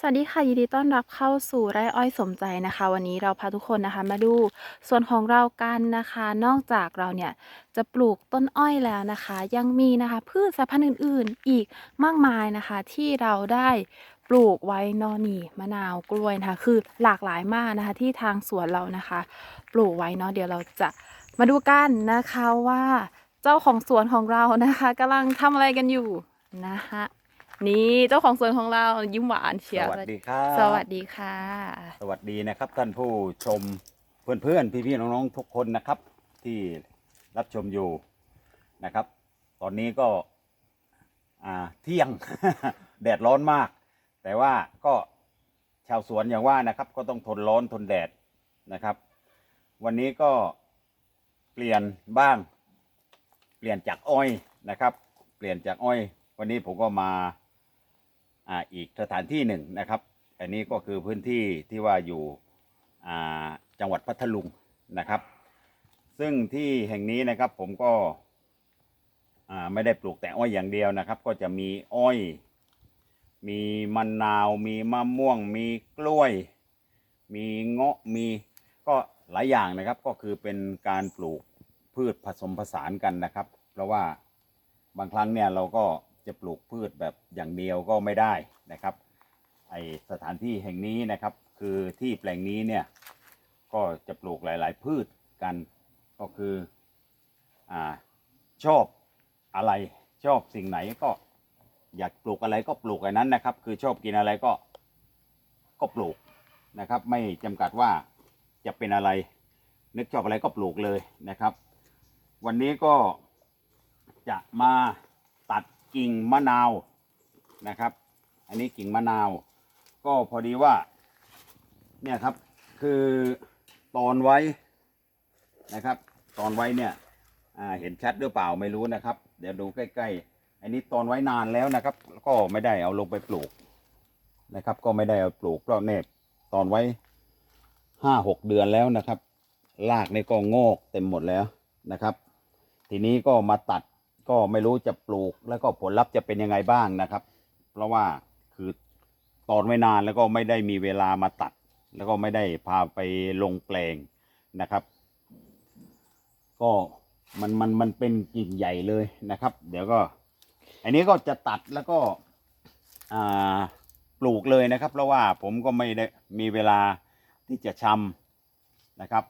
สวัสดีค่ะยินดีต้อนรับเข้าสู่ไร่อ้อยสมใจนะคะ วันนี้เราพาทุกคนนะคะมาดูส่วนของเรากันนะคะ นอกจากเราเนี่ยจะปลูกต้นอ้อยแล้วนะคะ ยังมีนะคะพืชสายพันธุ์อื่น ๆ อีกมากมายนะคะ ที่เราได้ปลูกไว้นอนีมะนาวกล้วยนะคะ คือหลากหลายมากนะคะ ที่ทางสวนเรานะคะ ปลูกไว้เนาะเดี๋ยวเราจะมาดูกันนะคะว่าเจ้าของสวนของเรานะคะกำลังทำอะไรกันอยู่นะคะ นี่เจ้าของสวนของเรายิ้มหวานเชีสยววัสดีครับสวัสดีค่ะ สวัสดีนะครับท่านผู้ชมเพื่อนๆพี่ๆน้องๆทุกคนนะครับ ที่รับชมอยู่นะครับ ตอนนี้ก็อ่าเที่ยงแดดร้อนมาก แต่ว่าก็ชาวสวนอย่างว่านะครับ ก็ต้องทนร้อนทนแดดนะครับ วันนี้ก็เปลี่ยนบ้าง เปลี่ยนจากอ้อยนะครับ เปลี่ยนจากอ้อย วันนี้ผมก็มา อ่าอีกสถานที่หนึ่งนะครับ อันนี้ก็คือพื้นที่ที่ว่าอยู่อ่าจังหวัดพัทลุงนะครับ ซึ่งที่แห่งนี้นะครับผมก็อ่าไม่ได้ปลูกแต่อ้อยอย่างเดียวนะครับ ก็จะมีอ้อย มีมะนาว มีมะม่วง มีกล้วย มีเงาะมีก็หลายอย่างนะครับก็คือเป็นการปลูกพืชผสมผสานกันนะครับ เพราะว่าบางครั้งเนี่ยเราก็ จะปลูกพืชแบบอย่างเดียวก็ไม่ได้นะครับ ไอสถานที่แห่งนี้นะครับ คือที่แปลงนี้เนี่ยก็จะปลูกหลาย ๆ พืชกันก็คืออ่าชอบอะไรชอบสิ่งไหนก็อยากปลูกอะไรก็ปลูกอันนั้นนะครับ คือชอบกินอะไรก็ก็ปลูกนะครับ ไม่จำกัดว่าจะเป็นอะไร นึกชอบอะไรก็ปลูกเลยนะครับ วันนี้ก็จะมาตัด กิ่งมะนาวนะครับ อันนี้กิ่งมะนาว ก็พอดีว่า เนี่ยครับคือตอนไว้นะครับ ตอนไว้เนี่ยเห็นชัดหรือเปล่าไม่รู้นะครับ เดี๋ยวดูใกล้ๆ อันนี้ตอนไว้นานแล้วนะครับ ก็ไม่ได้เอาลงไปปลูกนะครับ ก็ไม่ได้เอาปลูกเพราะเนี่ยตอนไว้ห้าหกเดือนแล้วนะครับรากในก็งอกเต็มหมดแล้วนะครับ ทีนี้ก็มาตัด ก็ไม่รู้จะปลูกแล้วก็ผลลัพธ์จะเป็นยังไงบ้างนะครับ เพราะว่าคือตอนไว้นานแล้วก็ไม่ได้มีเวลามาตัด แล้วก็ไม่ได้พาไปลงแปลงนะครับ ก็มันมันมันเป็นกิ่งใหญ่เลยนะครับ เดี๋ยวก็ อันนี้ก็จะตัดแล้วก็ปลูกเลยนะครับ เพราะว่าผมก็ไม่ได้มีเวลาที่จะชำนะครับ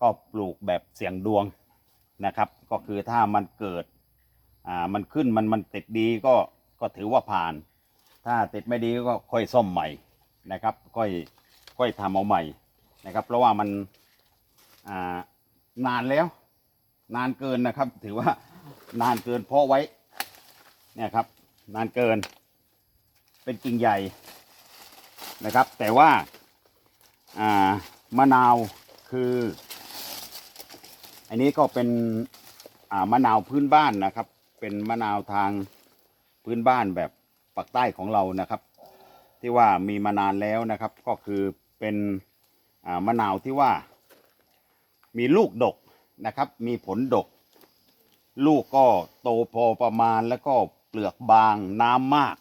ก็ปลูกแบบเสี่ยงดวงนะครับ ก็คือถ้ามันเกิด อ่ามันขึ้นมันมันติดดีก็ก็ถือว่าผ่าน ถ้าติดไม่ดีก็ค่อยซ่อมใหม่นะครับค่อยค่อยทำเอาใหม่นะครับเพราะว่ามันอ่านานแล้ว นานเกินนะครับ ถือว่านานเกินเพาะไว้เนี่ยครับนานเกิน เป็นกิ่งใหญ่นะครับ แต่ว่าอ่ามะนาวคือ อันนี้ก็เป็นอ่ามะนาวพื้นบ้านนะครับ เป็นมะนาวทางพื้นบ้านแบบปากใต้ของเรานะครับ ที่ว่ามีมานานแล้วนะครับ ก็คือเป็นมะนาวที่ว่า มีลูกดกนะครับ มีผลดก ลูกก็โตพอประมาณแล้วก็เปลือกบางน้ำมาก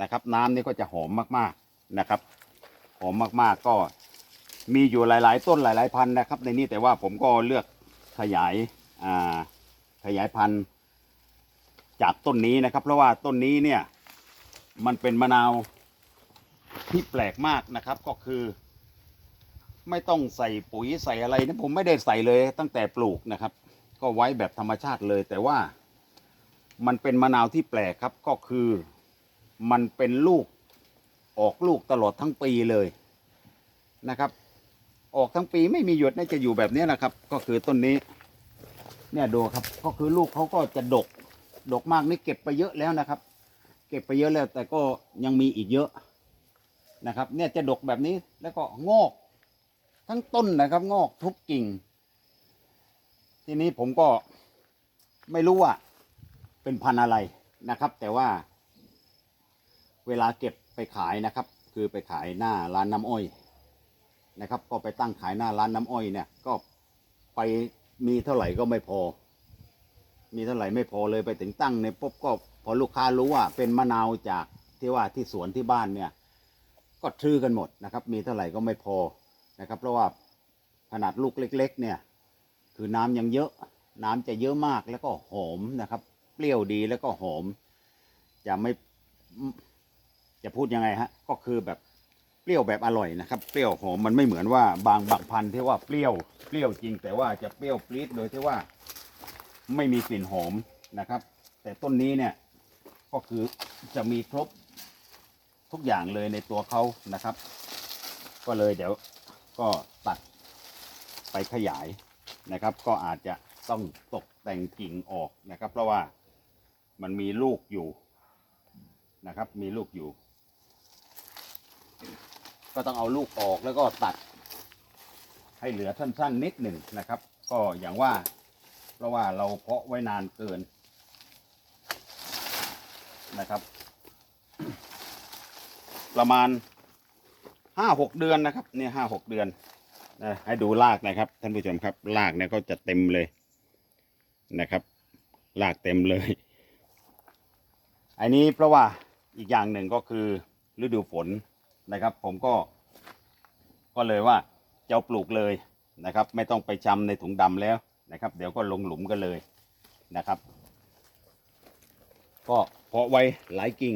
นะครับ น้ำนี่ก็จะหอมมากๆนะครับ หอมมากๆก็มีอยู่หลาย ๆ ต้นหลาย ๆ พันธุ์นะครับ ในนี้แต่ว่าผมก็เลือกขยายขยายพันธุ์ จากต้นนี้นะครับ เพราะว่าต้นนี้เนี่ยมันเป็นมะนาวที่แปลกมากนะครับก็คือ ไม่ต้องใส่ปุ๋ยใส่อะไรนะผมไม่ได้ใส่เลยตั้งแต่ปลูกนะครับ ก็ไว้แบบธรรมชาติเลย แต่ว่ามันเป็นมะนาวที่แปลกครับก็คือ มันเป็นลูกออกลูกตลอดทั้งปีเลยนะครับ ออกทั้งปีไม่มีหยุดน่าจะอยู่แบบนี้นะครับ ก็คือต้นนี้ เนี่ยดูครับ ก็คือลูกเขาก็จะดก ดอกมากนี่เก็บไปเยอะแล้วนะครับ เก็บไปเยอะแล้ว แต่ก็ยังมีอีกเยอะนะครับ เนี่ยจะดกแบบนี้แล้วก็งอก ทั้งต้นนะครับ งอกทุกกิ่ง ทีนี้ผมก็ไม่รู้ว่าเป็นพันธุ์อะไรนะครับ แต่ว่า เวลาเก็บไปขายนะครับ คือไปขายหน้าร้านน้ำอ้อยนะครับ ก็ไปตั้งขายหน้าร้านน้ำอ้อยเนี่ย ก็ไปมีเท่าไหร่ก็ไม่พอ มีเท่าไหร่ไม่พอเลยไปถึงตั้งในปุ๊บก็พอลูกค้ารู้ว่าเป็นมะนาวจากที่ว่าที่สวนที่บ้านเนี่ย ก็ซื้อกันหมดนะครับ มีเท่าไหร่ก็ไม่พอนะครับ เพราะว่าขนาดลูกเล็ก ๆ เนี่ย คือน้ำยังเยอะ น้ำจะเยอะมากแล้วก็หอมนะครับ เปรี้ยวดีแล้วก็หอม จะไม่จะพูดยังไงฮะ ก็คือแบบเปรี้ยวแบบอร่อยนะครับ เปรี้ยวหอมมันไม่เหมือนว่าบางบางพันธุ์ที่ว่าเปรี้ยวเปรี้ยวจริง แต่ว่าจะเปรี้ยวปรี๊ดโดยที่ว่า ไม่มีกลิ่นหอมนะครับ แต่ต้นนี้เนี่ยก็คือจะมีครบทุกอย่างเลยในตัวเขานะครับ ก็เลยเดี๋ยวก็ตัดไปขยายนะครับ ก็อาจจะต้องตกแต่งกิ่งออกนะครับ เพราะว่ามันมีลูกอยู่นะครับ มีลูกอยู่ ก็ต้องเอาลูกออกแล้วก็ตัดให้เหลือสั้นๆนิดหนึ่งนะครับ ก็อย่างว่า เพราะว่าเราเพาะไว้นานเกินนะครับ ประมาณห้าหกเดือนนะครับเนี่ยห้าหกเดือนนะให้ดูรากนะครับ ท่านผู้ชมครับรากเนี่ยก็จะเต็มเลยนะครับรากเต็มเลย อันนี้เพราะว่าอีกอย่างหนึ่งก็คือฤดูฝนนะครับ ผมก็ ก็เลยว่าจะปลูกเลยนะครับ ไม่ต้องไปชำในถุงดำแล้ว นะครับ เดี๋ยวก็ลงหลุมกันเลยนะครับ ก็เพาะไว้หลายกิ่ง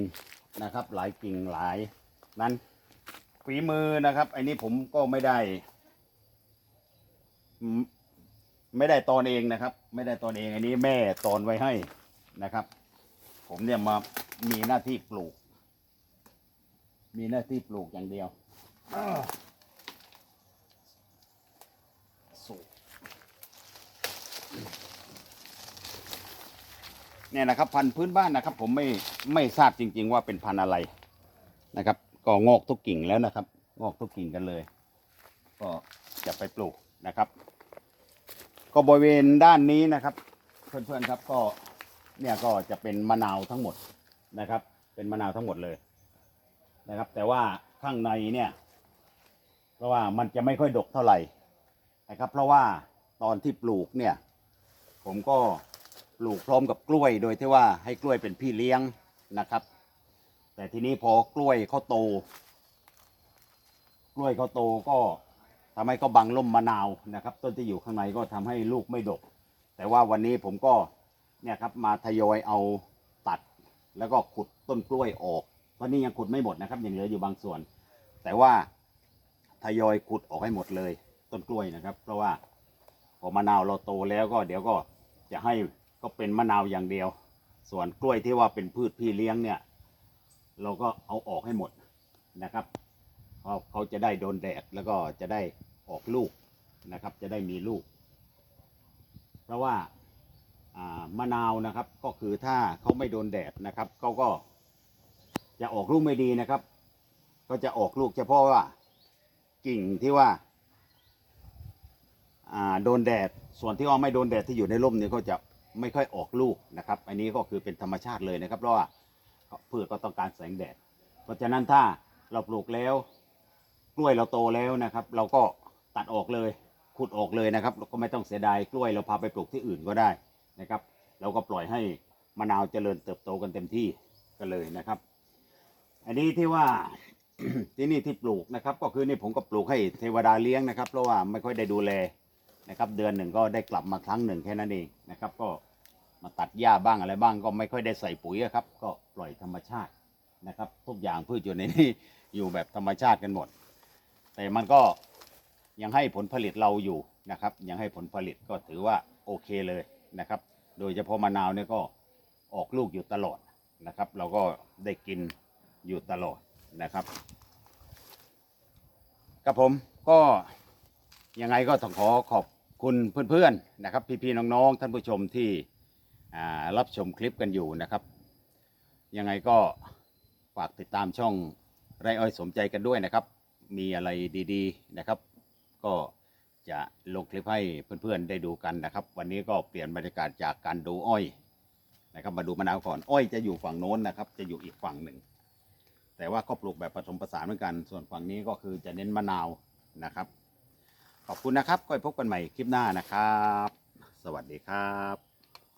นะครับ หลายกิ่งหลายนั้นฝีมือนะครับไอ้นี้ผมก็ไม่ได้ ไม่ได้ตอนเองนะครับ ไม่ได้ตอนเองอันนี้แม่ตอนไว้ให้นะครับ ผมเนี่ยมามีหน้าที่ปลูก มีหน้าที่ปลูกอย่างเดียวอ้าวสูบ เนี่ยนะครับพันธุ์พื้นบ้านนะครับ ผมไม่ไม่ทราบจริง ๆ ว่าเป็นพันธุ์อะไรนะครับ ก็งอกทุกกิ่งแล้วนะครับ งอกทุกกิ่งกันเลย ก็จะไปปลูกนะครับ ก็บริเวณด้านนี้นะครับ เพื่อนๆครับก็เนี่ยก็จะเป็นมะนาวทั้งหมดนะครับ เป็นมะนาวทั้งหมดเลยนะครับ แต่ว่าข้างในเนี่ย เพราะว่ามันจะไม่ค่อยดกเท่าไหร่นะครับ เพราะว่าตอนที่ปลูกเนี่ย ผมก็ ปลูกพร้อมกับกล้วยโดยที่ว่าให้กล้วยเป็นพี่เลี้ยงนะครับ แต่ทีนี้พอกล้วยเขาโต กล้วยเขาโตก็ทำให้เขาบังล่มมะนาวนะครับ ต้นที่อยู่ข้างในก็ทำให้ลูกไม่ดก แต่ว่าวันนี้ผมก็เนี่ยครับมาทยอยเอาตัด แล้วก็ขุดต้นกล้วยออกตอนนี้ยังขุดไม่หมดนะครับยังเหลืออยู่บางส่วน แต่ว่าทยอยขุดออกให้หมดเลย ต้นกล้วยนะครับ เพราะว่าพอมะนาวเราโตแล้วก็เดี๋ยวก็จะให้ ก็เป็นมะนาวอย่างเดียว ส่วนกล้วยที่ว่าเป็นพืชพี่เลี้ยงเนี่ย เราก็เอาออกให้หมดนะครับเพราะเขาจะได้โดนแดดแล้วก็จะได้ออกลูกนะครับ จะได้มีลูก เพราะว่าามะนาวนะครับก็คือถ้าเขาไม่โดนแดดนะครับเขาก็จะออกลูกไม่ดีนะครับ ก็จะออกลูกเฉพาะว่ากิ่งที่ว่าอ่าโดนแดดส่วนที่ว่าไม่โดนแดดที่อยู่ในร่มเนี่ยก็จะ ไม่ค่อยออกลูกนะครับ อันนี้ก็คือเป็นธรรมชาติเลยนะครับ เพราะว่าพืชก็ต้องการแสงแดด เพราะฉะนั้นถ้าเราปลูกแล้วกล้วยเราโตแล้วนะครับ เราก็ตัดออกเลยขุดออกเลยนะครับเราก็ไม่ต้องเสียดายกล้วยเราพาไปปลูกที่อื่นก็ได้นะครับ เราก็ปล่อยให้มะนาวเจริญเติบโตกันเต็มที่กันเลยนะครับ อันนี้ที่ว่าที่นี่ที่ปลูกนะครับ ก็คือนี่ผมก็ปลูกให้เทวดาเลี้ยงนะครับ เพราะว่าไม่ค่อยได้ดูแลนะครับ เดือนหนึ่งก็ได้กลับมาครั้งหนึ่งแค่นั้นเองนะครับ ก็ มาตัดหญ้าบ้างอะไรบ้างก็ไม่ค่อยได้ใส่ปุ๋ยครับ ก็ปล่อยธรรมชาตินะครับ ทุกอย่างพืชอยู่ในนี้อยู่แบบธรรมชาติกันหมด แต่มันก็ยังให้ผลผลิตเราอยู่นะครับ ยังให้ผลผลิตก็ถือว่าโอเคเลยนะครับ โดยเฉพาะมะนาวเนี่ยก็ออกลูกอยู่ตลอดนะครับ เราก็ได้กินอยู่ตลอดนะครับกับผมก็ยังไงก็ต้องขอขอบคุณเพื่อนๆนะครับ พี่ๆน้องๆท่านผู้ชมที่ รับชมคลิปกันอยู่นะครับ ยังไงก็ฝากติดตามช่องไรอ้อยสมใจกันด้วยนะครับ มีอะไรดีๆนะครับ ก็จะลงคลิปให้เพื่อนๆได้ดูกันนะครับ วันนี้ก็เปลี่ยนบรรยากาศจากการดูอ้อยนะครับ มาดูมะนาวก่อนอ้อยจะอยู่ฝั่งโน้นนะครับ จะอยู่อีกฝั่งหนึ่ง แต่ว่าก็ปลูกแบบผสมผสานเหมือนกัน ส่วนฝั่งนี้ก็คือจะเน้นมะนาวนะครับ ขอบคุณนะครับก็พบกันใหม่คลิปหน้านะครับ สวัสดีครับ